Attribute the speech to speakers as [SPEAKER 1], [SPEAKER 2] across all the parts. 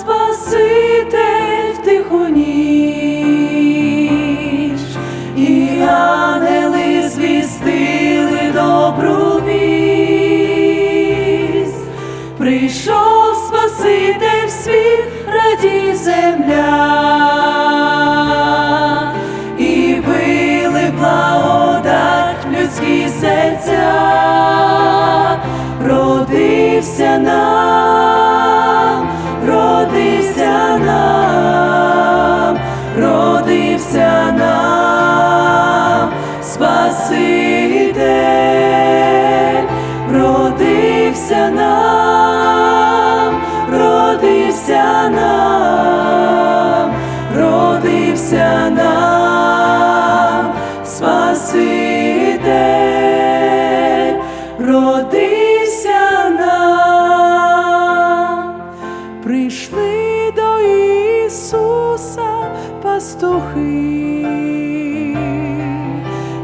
[SPEAKER 1] Спаситель в тиху ніч, і ангели звістили добру вість. Прийшов Спаситель в світ, раді земля, і вили благодать людські серця, родився нам, родився нам, Спаситель, родився нам, прийшли до Ісуса пастухи,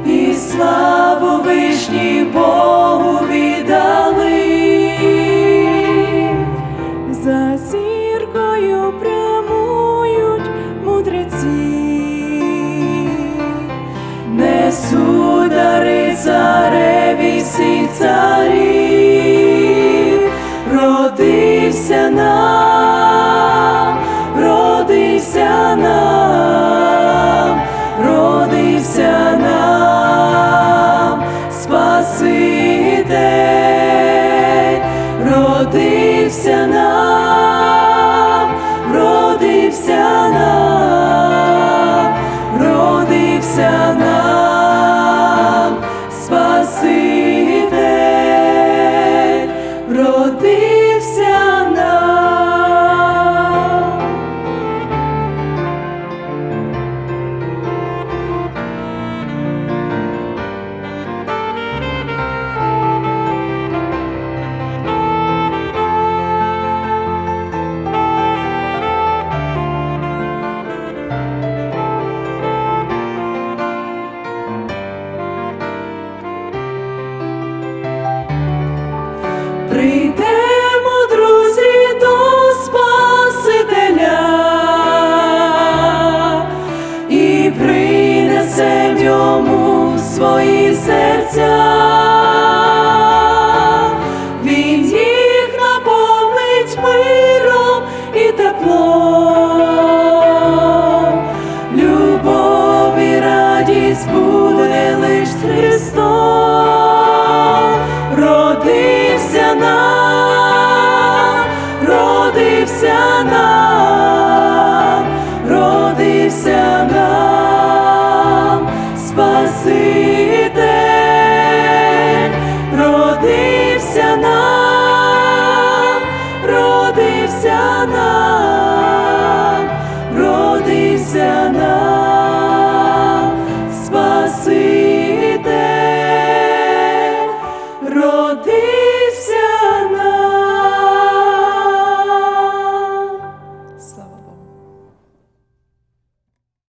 [SPEAKER 1] і славу вишні Богу родився нам, родився нам, Спаситель, родився нам, родився нам, родився нам, свої серця, він їх наповнить миром і теплом, любов і радість буде лиш Христом, родився нам, родився нам. Anna.